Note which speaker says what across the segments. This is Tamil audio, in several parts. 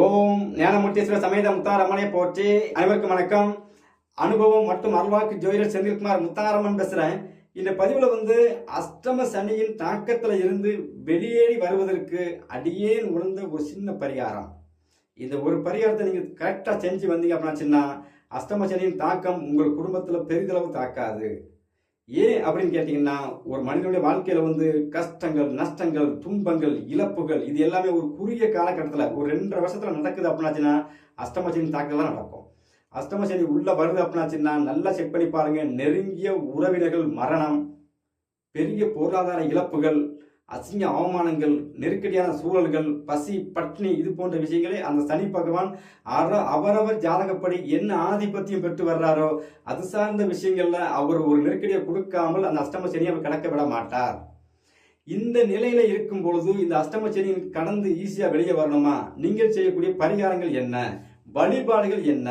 Speaker 1: ஓம் ஞானமூர்த்தீஸ்வர சமேத முத்தாரம்மனை போற்றி. அனைவருக்கும் வணக்கம். அனுபவம் மற்றும் அருள்வாக்கு ஜோதிடர் செந்தில்குமார் முத்தாரம்மன் பேசுறேன். இந்த பதிவுல வந்து அஷ்டம சனியின் தாக்கத்துல இருந்து வெளியேறி வருவதற்கு அடியேன் உணர்ந்த ஒரு சின்ன பரிகாரம். இந்த ஒரு பரிகாரத்தை நீங்க கரெக்டா செஞ்சு வந்தீங்க அப்படின்னா அஷ்டம சனியின் தாக்கம் உங்கள் குடும்பத்துல பெரிதளவு தாக்காது. ஏன் அப்படின்னு கேட்டிங்கன்னா ஒரு மனிதனுடைய வாழ்க்கையில் வந்து கஷ்டங்கள் நஷ்டங்கள் துன்பங்கள் இழப்புகள் இது எல்லாமே ஒரு குறுகிய காலகட்டத்தில் ஒரு ரெண்டரை வருஷத்தில் நடக்குது அப்படின்னாச்சுன்னா அஷ்டமசனி தாக்கல் தான் நடக்கும். அஷ்டமசனி உள்ளே வருது அப்படின்னாச்சுன்னா நல்லா செக் பண்ணி பாருங்கள் நெருங்கிய உறவினர்கள் மரணம் பெரிய பொருளாதார இழப்புகள் அசிங்க அவமானங்கள் நெருக்கடியான சூழல்கள் பசி பட்னி இது போன்ற விஷயங்களை அந்த சனி பகவான் அவரவர் ஜாதகப்படி என்ன ஆதிபத்தியம் பெற்று வர்றாரோ அது சார்ந்த விஷயங்கள்ல அவர் ஒரு நெருக்கடியை கொடுக்காமல் அந்த அஷ்டம சனியை அவர் கடக்க விட மாட்டார். இந்த நிலையில இருக்கும் பொழுது இந்த அஷ்டம சனி கடந்து ஈஸியா வெளியே வரணுமா? நீங்கள் செய்யக்கூடிய பரிகாரங்கள் என்ன? வழிபாடுகள் என்ன?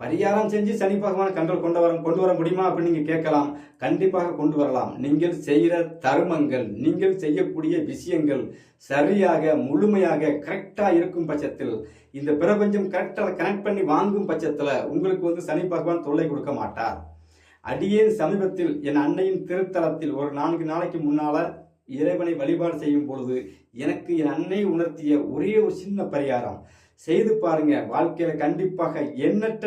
Speaker 1: பரிகாரம் செஞ்சு சனி பகவான் கண்ட்ரோல் கொண்டு வர கொண்டு வர முடியுமா அப்படின்னு நீங்க கேட்கலாம். கண்டிப்பாக கொண்டு வரலாம். நீங்கள் செய்கிற தர்மங்கள் நீங்கள் செய்யக்கூடிய விஷயங்கள் சரியாக முழுமையாக கரெக்டா இருக்கும் பட்சத்தில் இந்த பிரபஞ்சம் கரெக்டாக கனெக்ட் பண்ணி வாங்கும் பட்சத்துல உங்களுக்கு வந்து சனி பகவான் தொல்லை கொடுக்க மாட்டார். அடியேன் சமீபத்தில் என் அன்னையின் திருத்தலத்தில் ஒரு நான்கு நாளைக்கு முன்னால இறைவனை வழிபாடு செய்யும் பொழுது எனக்கு என் அன்னை உணர்த்திய ஒரே ஒரு சின்ன பரிகாரம். செய்து பாருங்க. வாழ்க்கையில கண்டிப்பாக எண்ணற்ற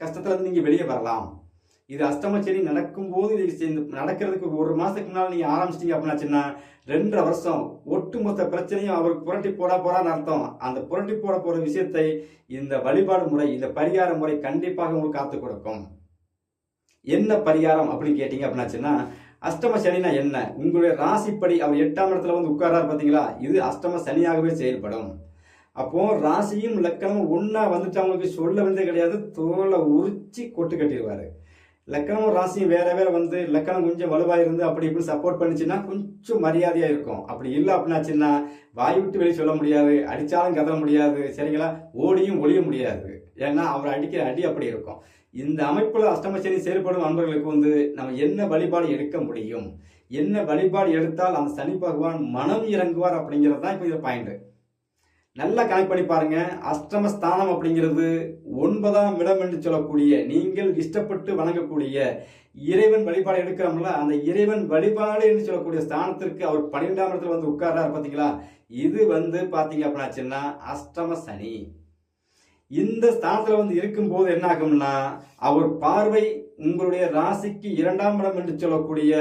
Speaker 1: கஷ்டத்துல இருந்து நீங்க வெளியே வரலாம். இது அஷ்டமச்சனி நடக்கும்போது இது நடக்கிறதுக்கு ஒரு மாசத்துக்கு முன்னால நீங்க ஆரம்பிச்சிட்டீங்க அப்படின்னாச்சுன்னா ரெண்டரை வருஷம் ஒட்டுமொத்த பிரச்சனையும் அவருக்கு புரட்டி போட போறான்னு அர்த்தம். அந்த புரட்டி போட போற விஷயத்தை இந்த வழிபாடு முறை இந்த பரிகார முறை கண்டிப்பாக உங்களுக்கு காத்து கொடுக்கும். என்ன பரிகாரம் அப்படின்னு கேட்டீங்க அப்படின்னாச்சுன்னா அஷ்டம சனினா என்ன? உங்களுடைய ராசிப்படி அவர் எட்டாம் இடத்துல வந்து உட்கார்றாரு பாத்தீங்களா இது அஷ்டம சனியாகவே செயல்படும். அப்போ ராசியும் லக்கணமும் ஒன்றா வந்துட்டு அவங்களுக்கு சொல்ல வந்தது கிடையாது. தோலை உரிச்சு கொட்டு கட்டிடுவாரு. லக்கணமும் ராசியும் வேற வேற வந்து லக்கணம் கொஞ்சம் வலுவாக இருந்து அப்படி இப்படி சப்போர்ட் பண்ணுச்சுன்னா கொஞ்சம் மரியாதையா இருக்கும். அப்படி இல்லை அப்படின்னாச்சுன்னா வாய் விட்டு வெளியே சொல்ல முடியாது. அடிச்சாலும் கதற முடியாது. சரிங்களா? ஓடியும் ஒளிய முடியாது. ஏன்னா அவர் அடிக்கிற அடி அப்படி இருக்கும். இந்த அமைப்புல அஷ்டமசனி செயல்படும் நண்பர்களுக்கு வந்து நம்ம என்ன வழிபாடு எடுக்க முடியும்? என்ன வழிபாடு எடுத்தால் அந்த சனி பகவான் மனம் இறங்குவார் அப்படிங்கிறது தான் இப்போ இது பாயிண்ட் நல்லா கனெக்ட் பண்ணி பாருங்க. அஷ்டம ஸ்தானம் அப்படிங்கிறது ஒன்பதாம் இடம் என்று சொல்லக்கூடிய நீங்கள் இஷ்டப்பட்டு வணங்கக்கூடிய இறைவன் வழிபாடு எடுக்கிறோம்ல அந்த இறைவன் வழிபாடு என்று சொல்லக்கூடிய ஸ்தானத்திற்கு அவர் பன்னிரெண்டாம் இடத்துல வந்து உட்கார்றாரு பார்த்தீங்களா இது வந்து பார்த்தீங்க அப்படின்னாச்சுன்னா அஷ்டம சனி. இந்த ஸ்தானத்தில் வந்து இருக்கும்போது என்ன ஆகும்னா அவர் பார்வை உங்களுடைய ராசிக்கு இரண்டாம் இடம் என்று சொல்லக்கூடிய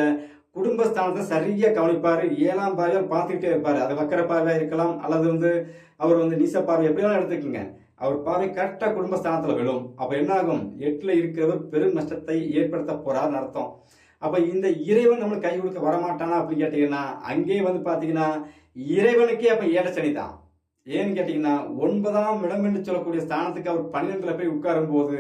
Speaker 1: குடும்பஸ்தானத்தை சரியா கவனிப்பார். ஏழாம் பார்வையாக பார்த்துக்கிட்டே இருப்பார். அது வக்கர பார்வையாக இருக்கலாம் அல்லது வந்து அவர் வந்து நீச பார்வை எப்படி வேணாலும் எடுத்துக்கோங்க? அவர் பார்வை கரெக்டாக குடும்பஸ்தானத்தில் விழும். அப்போ என்ன ஆகும் எட்டில் இருக்கிறவர் பெரும் நஷ்டத்தை ஏற்படுத்த போறாருன்னு அர்த்தம். அப்போ இந்த இறைவன் நம்மளுக்கு கை கொடுக்க வரமாட்டானா அப்படின்னு கேட்டீங்கன்னா அங்கேயே வந்து பார்த்தீங்கன்னா இறைவனுக்கே அப்போ ஏழச்சனி தான் ஏன்னு கேட்டீங்கன்னா ஒன்பதாம் இடம் என்று சொல்லக்கூடிய ஸ்தானத்துக்கு அவர் பன்னிரெண்டுல போய் உட்காரும் போது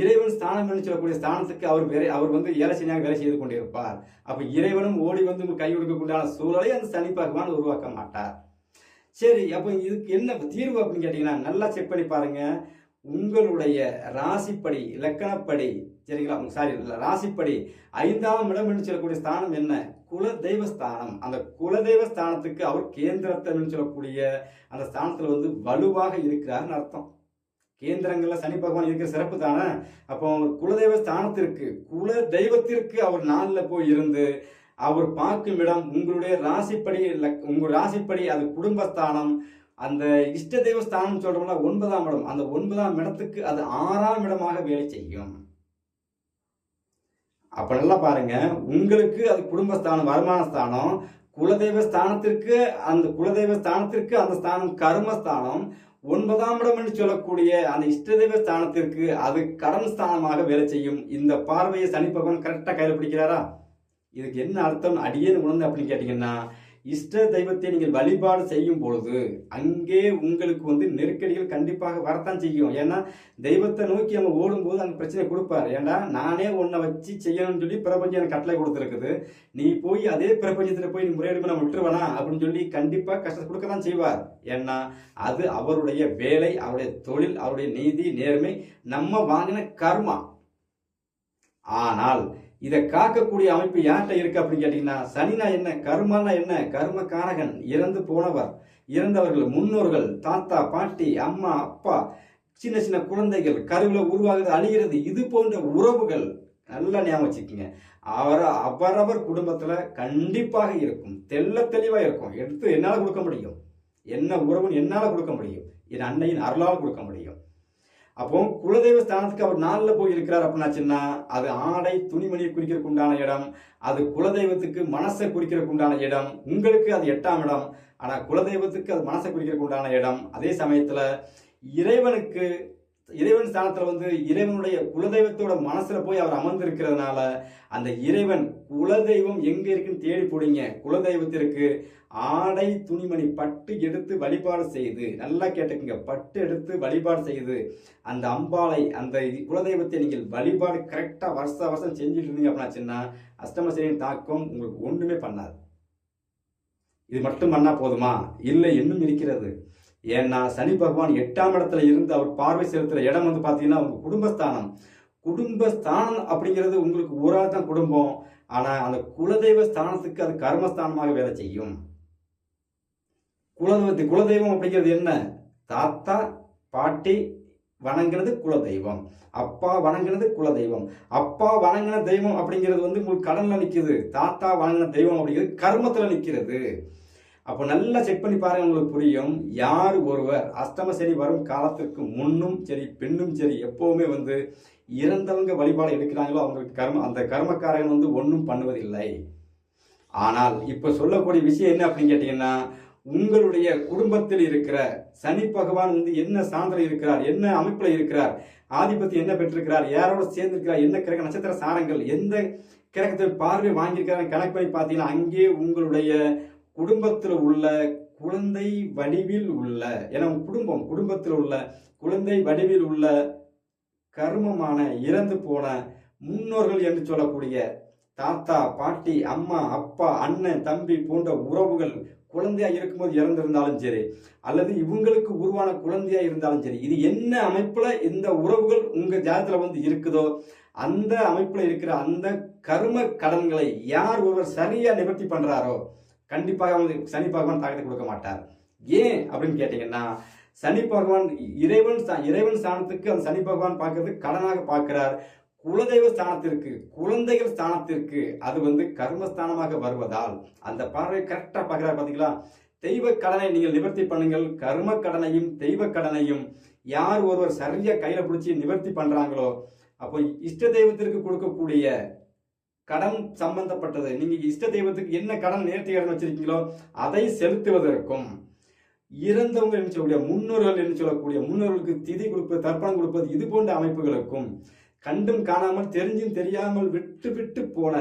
Speaker 1: இறைவன் ஸ்தானம் என்று சொல்லக்கூடிய ஸ்தானத்துக்கு அவர் வேறே அவர் வந்து ஏலசனியாக வேலை செய்து கொண்டிருப்பார். அப்ப இறைவனும் ஓடி வந்து கை கொடுக்கக்கூடிய சூழலை அந்த சனி பகவான் உருவாக்க மாட்டார். சரி அப்போ இதுக்கு என்ன தீர்வு அப்படின்னு கேட்டீங்கன்னா நல்லா செக் பண்ணி பாருங்க. உங்களுடைய ராசிப்படி இலக்கணப்படி சரிங்களா? சாரி ராசிப்படி ஐந்தாம் இடம் என்று சொல்லக்கூடிய ஸ்தானம் என்ன? குல தெய்வஸ்தானம் அந்த குலதெய்வ ஸ்தானத்துக்கு அவர் கேந்திரத்தன்னு சொல்லக்கூடிய அந்த ஸ்தானத்துல வந்து வலுவாக இருக்கிறார்னு அர்த்தம். கேந்திரங்கள்ல சனி பகவான் இருக்கிற சிறப்பு தானே? அப்போ குலதெய்வ ஸ்தானத்திற்கு குல தெய்வத்திற்கு அவர் நாளில் போய் இருந்து அவர் பார்க்கும் இடம் உங்களுடைய ராசிப்படி லக்- ராசிப்படி அது குடும்பஸ்தானம். அந்த இஷ்ட தெய்வ ஸ்தானம் ஒன்பதாம் இடம். அந்த ஒன்பதாம் இடத்துக்கு அது ஆறாம் இடமாக வேலை செய்யும். அப்ப நல்லா பாருங்க உங்களுக்கு அது குடும்பஸ்தானம் வருமான ஸ்தானம் குலதெய்வ ஸ்தானத்திற்கு அந்த குலதெய்வ ஸ்தானத்திற்கு அந்த ஸ்தானம் கர்மஸ்தானம் ஒன்பதாம் இடம் என்று சொல்லக்கூடிய அந்த இஷ்டதெய்வ ஸ்தானத்திற்கு அது கடன் ஸ்தானமாக வேலை செய்யும். இந்த பார்வையை சனி பகவான் கரெக்டாக கையில பிடிக்கிறாரா? இதுக்கு என்ன அர்த்தம்? அடியேன்னு உணர்ந்து அப்படின்னு கேட்டீங்கன்னா இஷ்ட தெய்வத்தை நீங்கள் வழிபாடு செய்யும் பொழுது அங்கே உங்களுக்கு வந்து நெருக்கடிகள் கண்டிப்பாக வரத்தான் செய்யும். ஏன்னா தெய்வத்தை நோக்கி நம்ம ஓடும்போது அந்த பிரச்சனை கொடுப்பாரு. ஏன்னா நானே உன்னை வச்சு செய்யணும்னு சொல்லி பிரபஞ்சம் எனக்கு கட்டளை கொடுத்துருக்குது. நீ போய் அதே பிரபஞ்சத்தில் போய் நீ முறையீடு பண்ண விட்டுருவனா? அப்படின்னு சொல்லி கண்டிப்பாக கஷ்டம் கொடுக்க தான் செய்வார். ஏன்னா அது அவருடைய வேலை அவருடைய தொழில் அவருடைய நீதி நேர்மை நம்ம வாங்கின கர்மா. ஆனால் இதை காக்கக்கூடிய அமைப்பு யார்கிட்ட இருக்கு அப்படின்னு கேட்டீங்கன்னா சனினா என்ன கர்மனா என்ன கர்ம காரகன் இறந்து போனவர் இறந்தவர்கள் முன்னோர்கள் தாத்தா பாட்டி அம்மா அப்பா சின்ன சின்ன குழந்தைகள் கருவில உருவாகுது அழிகிறது இது போன்ற உறவுகள் நல்லா ஞாபகம் வச்சுக்கோங்க. அவர அவரவர் குடும்பத்துல கண்டிப்பாக இருக்கும். தெள்ள தெளிவா இருக்கும். எடுத்து என்னால கொடுக்க முடியும்? என்ன உறவுன்னு என்னால கொடுக்க முடியும்? என் அன்னையின் அருளால் கொடுக்க முடியும். அப்போ குலதெய்வ ஸ்தானத்துக்கு அவர் நாளில் போய் இருக்கிறார் அப்படின்னாச்சுன்னா அது ஆடை துணிமணியை குறிக்கிறதுக்கு உண்டான இடம் அது குலதெய்வத்துக்கு மனசை குறிக்கிறதுக்கு உண்டான இடம் உங்களுக்கு அது எட்டாம் இடம் ஆனால் குலதெய்வத்துக்கு அது மனசை குறிக்கிறதுக்கு உண்டான இடம். அதே சமயத்தில் இறைவனுக்கு இறைவன் ஸ்தானத்தில் வந்து இறைவனுடைய குலதெய்வத்தோட மனசில் போய் அவர் அமர்ந்திருக்கிறதுனால அந்த இறைவன் குலதெய்வம் எங்கே இருக்குன்னு தேடி போடுங்க. குலதெய்வத்திற்கு ஆடை துணிமணி பட்டு எடுத்து வழிபாடு செய்து நல்லா கேட்டுக்குங்க பட்டு எடுத்து வழிபாடு செய்து அந்த அம்பாளை அந்த குலதெய்வத்தை நீங்கள் வழிபாடு கரெக்டாக வருஷ வருஷம் செஞ்சுட்டு இருந்தீங்க அப்படின்னாச்சுன்னா அஷ்டமசனியின் தாக்கம் உங்களுக்கு ஒன்றுமே பண்ணாது. இது மட்டும் பண்ணால் போதுமா? இல்லை இன்னும் இருக்கிறது. ஏன்னா சனி பகவான் எட்டாம் இடத்துல இருந்து அவர் பார்வை செலுத்துற இடம் வந்து பார்த்தீங்கன்னா உங்க குடும்பஸ்தானம். குடும்பஸ்தானம் அப்படிங்கிறது உங்களுக்கு ஊரா தான் குடும்பம். ஆனா அந்த குலதெய்வ ஸ்தானத்துக்கு அது கர்மஸ்தானமாக வேலை செய்யும். குலதெய்வத்து குலதெய்வம் அப்படிங்கிறது என்ன? தாத்தா பாட்டி வணங்குறது குலதெய்வம். அப்பா வணங்குறது குலதெய்வம். அப்பா வணங்கின தெய்வம் அப்படிங்கிறது வந்து உங்களுக்கு கடனில் நிக்குது. தாத்தா வணங்கின தெய்வம் அப்படிங்கிறது கர்மத்தில் நிற்கிறது அப்போ நல்லா செக் பண்ணி பாருங்க உங்களுக்கு புரியும். யார் ஒருவர் அஷ்டம சரி வரும் காலத்திற்கு முன்னும் சரி பெண்ணும் சரி எப்பவுமே வந்து இறந்தவங்க வழிபாடு எடுக்கிறாங்களோ அவங்களுக்கு கர்ம அந்த கர்மக்காரன் வந்து ஒன்றும் பண்ணுவதில்லை. ஆனால் இப்போ சொல்லக்கூடிய விஷயம் என்ன அப்படின்னு கேட்டிங்கன்னா உங்களுடைய குடும்பத்தில் இருக்கிற சனி பகவான் வந்து என்ன சாந்தில் இருக்கிறார் என்ன அமைப்பில் இருக்கிறார் ஆதிபத்தி என்ன பெற்றிருக்கிறார் யாரோட சேர்ந்திருக்கிறார் என்ன கிரக நட்சத்திர சாரங்கள் எந்த கிரகத்தில் பார்வை வாங்கியிருக்கிறார் கணக்கு பண்ணி பார்த்தீங்கன்னா அங்கே உங்களுடைய குடும்பத்தில் உள்ள குழந்தை வடிவில் உள்ள ஏன்னா குடும்பம் குடும்பத்தில் உள்ள குழந்தை வடிவில் உள்ள கர்மமான இறந்து போன முன்னோர்கள் என்று சொல்லக்கூடிய தாத்தா பாட்டி அம்மா அப்பா அண்ணன் தம்பி போன்ற உறவுகள் குழந்தையா இருக்கும்போது இறந்திருந்தாலும் சரி அல்லது இவங்களுக்கு உருவான குழந்தையா இருந்தாலும் சரி இது என்ன அமைப்புல இந்த உறவுகள் உங்க ஜாதத்துல வந்து இருக்குதோ அந்த அமைப்புல இருக்கிற அந்த கர்ம கடன்களை யார் ஒருவர் சரியா நிவர்த்தி பண்றாரோ கண்டிப்பாக வந்து சனி பகவான் தாக்கத்தை கொடுக்க மாட்டார். ஏன் அப்படின்னு கேட்டீங்கன்னா சனி பகவான் இறைவன் இறைவன் ஸ்தானத்துக்கு அந்த சனி பகவான் பார்க்கறது கடனாக பார்க்கிறார். குலதெய்வ ஸ்தானத்திற்கு குழந்தைகள் ஸ்தானத்திற்கு அது வந்து கர்மஸ்தானமாக வருவதால் அந்த பார்வை கரெக்டாக பார்க்கிறார் பார்த்தீங்களா தெய்வ கடனை நீங்கள் நிவர்த்தி பண்ணுங்கள். கர்ம கடனையும் தெய்வ கடனையும் யார் ஒருவர் சரியாக கையில் பிடிச்சி நிவர்த்தி பண்ணுறாங்களோ அப்போ இஷ்ட தெய்வத்திற்கு கொடுக்கக்கூடிய கடன் சம்பந்தப்பட்டது. நீங்கள் இஷ்ட தெய்வத்துக்கு என்ன கடன் நேர்த்தி கடன் வச்சிருக்கீங்களோ அதை செலுத்துவதற்கும் இறந்தவங்க என்று சொல்லக்கூடிய முன்னோர்கள் என்று சொல்லக்கூடிய முன்னோர்களுக்கு திதி கொடுப்பது தர்ப்பணம் கொடுப்பது இது போன்ற அமைப்புகளுக்கும் கண்டும் காணாமல் தெரிஞ்சும் தெரியாமல் விட்டு விட்டு போன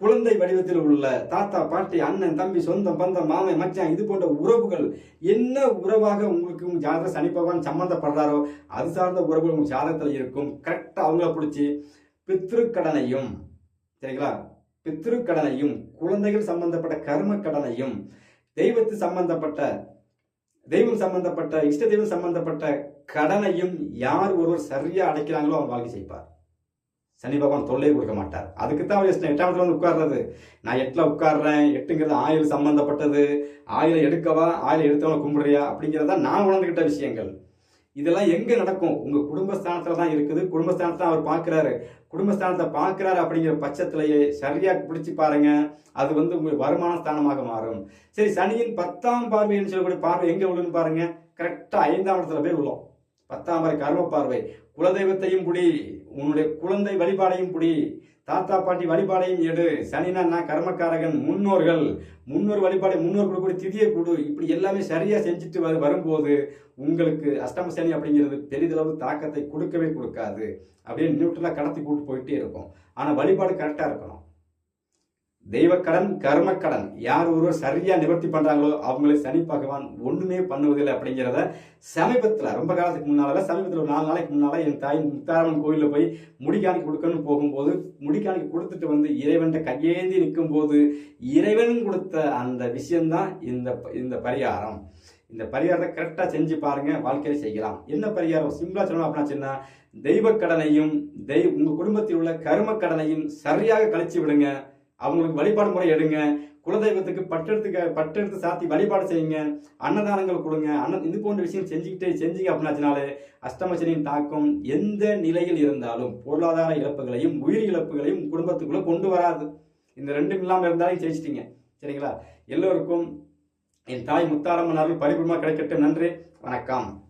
Speaker 1: குழந்தை வடிவத்தில் உள்ள தாத்தா பாட்டி அண்ணன் தம்பி சொந்தம் பந்தம் மாமன் மச்சான் இது போன்ற உறவுகள் என்ன உறவாக உங்களுக்கு உங்க ஜாதக சனி பகவான் சம்பந்தப்படுறாரோ அது சார்ந்த உறவுகள் உங்க ஜாதகத்தில் இருக்கும். கரெக்டாக அவங்கள பிடிச்சி பித்ருக்கடனையும் சரிங்களா? பித்ருக்கடனையும் குழந்தைகள் சம்பந்தப்பட்ட கர்ம கடனையும் தெய்வத்து சம்பந்தப்பட்ட தெய்வம் சம்பந்தப்பட்ட இஷ்ட தெய்வம் சம்பந்தப்பட்ட கடனையும் யார் ஒருவர் சரியா அடைக்கிறாங்களோ அவன் வாழ்க்கை செய்ப்பார் சனி பகவான் தொல்லை கொடுக்க மாட்டார். அதுக்கு தான் அவர் எட்டு- எட்டாம் இடத்துல வந்து உட்கார்றது. நான் எட்டுல உட்கார்றேன். எட்டுங்கிறது ஆயுள் சம்பந்தப்பட்டது. ஆயுளை எடுக்கவா? ஆயுளை எடுத்தவனை கும்பிடுறியா? அப்படிங்கிறதா நான் உணர்ந்துகிட்ட விஷயங்கள். இதெல்லாம் எங்க நடக்கும்? உங்க குடும்பஸ்தானத்துல தான் இருக்குது. குடும்பஸ்தானத்தை அவர் பார்க்கிறாரு. குடும்பஸ்தானத்தை பார்க்கிறாரு அப்படிங்கிற பட்சத்திலேயே சரியாக பிடிச்சி பாருங்க. அது வந்து உங்களுக்கு வருமான ஸ்தானமாக மாறும். சரி சனியின் பத்தாம் பார்வைன்னு சொல்லக்கூடிய பார்வை எங்க உள்ளுன்னு பாருங்க. கரெக்டா ஐந்தாம் இடத்துல போய் உள்ளோம். பத்தாம் கர்ம பார்வை. குலதெய்வத்தையும் புடி உன்னுடைய குழந்தை வழிபாடையும் புடி தாத்தா பாட்டி வழிபாடையும் எடு. சனினா நான் கர்மக்காரகன் முன்னோர்கள். முன்னோர் வழிபாடு முன்னோர் கொடுக்கக்கூடிய திதியை கொடு. இப்படி எல்லாமே சரியா செஞ்சுட்டு வ- வரும்போது உங்களுக்கு அஷ்டம சனி அப்படிங்கிறது பெரிதளவு தாக்கத்தை கொடுக்கவே கொடுக்காது. அப்படியே நியூட்ரலா கடத்தி கூட்டு போயிட்டே இருக்கும். ஆனா வழிபாடு கரெக்டா இருக்கணும். தெய்வக்கடன் கர்மக்கடன் யார் ஒருவர் சரியா நிவர்த்தி பண்றாங்களோ அவங்களை சனி பகவான் ஒண்ணுமே பண்ணுவதில்லை அப்படிங்கிறத சமீபத்துல ரொம்ப காலத்துக்கு முன்னால சமீபத்துல ஒரு நாலு நாளைக்கு முன்னால என் தாய் முத்தாரம்மன் கோயிலில் போய் முடிக்காணிக்கு கொடுக்கணும்னு போகும்போது முடிக்காணிக்கு கொடுத்துட்டு வந்து இறைவன்கிட்ட கையேந்தி நிற்கும் போது இறைவன் கொடுத்த அந்த விஷயம்தான் இந்த இந்த பரிகாரம். இந்த பரிகாரத்தை கரெக்டா செஞ்சு பாருங்க வாழ்க்கையை செய்யலாம். என்ன பரிகாரம்? சிம்பிளா சொல்லணும் அப்படின்னா சின்ன தெய்வ கடனையும் தெய்வ உங்க குடும்பத்தில் உள்ள கர்ம கடனையும் சரியாக கழிச்சு விடுங்க. அவங்களுக்கு வழிபாடு முறை எடுங்க. குலதெய்வத்துக்கு பட்டெடுத்துக்க பட்டெடுத்து சாத்தி வழிபாடு செய்யுங்க. அன்னதானங்கள் கொடுங்க. அன்ன இது போன்ற விஷயம் செஞ்சுக்கிட்டே செஞ்சீங்க அப்படின்னாச்சினாலே அஷ்டமச்சனியின் தாக்கம் எந்த நிலையில் இருந்தாலும் பொருளாதார இழப்புகளையும் உயிர் இழப்புகளையும் குடும்பத்துக்குள்ளே கொண்டு வராது. இந்த ரெண்டும் இல்லாமல் இருந்தாலும் ஜெயிச்சிட்டிங்க. சரிங்களா? எல்லோருக்கும் என் தாய் முத்தாரம்மன் அருள் பரிபூர்ணமாக கிடைக்கட்டும். நன்றி. வணக்கம்.